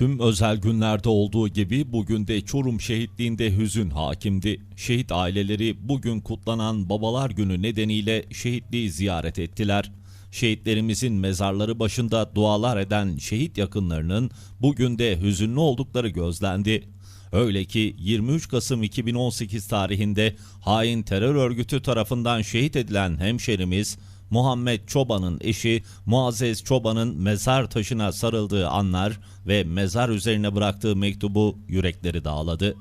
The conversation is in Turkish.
Tüm özel günlerde olduğu gibi bugün de Çorum şehitliğinde hüzün hakimdi. Şehit aileleri bugün kutlanan Babalar Günü nedeniyle şehitliği ziyaret ettiler. Şehitlerimizin mezarları başında dualar eden şehit yakınlarının bugün de hüzünlü oldukları gözlendi. Öyle ki 23 Kasım 2018 tarihinde hain terör örgütü tarafından şehit edilen hemşerimiz Muhammed Çoban'ın eşi Muazzez Çoban'ın mezar taşına sarıldığı anlar ve mezar üzerine bıraktığı mektubu yürekleri dağladı.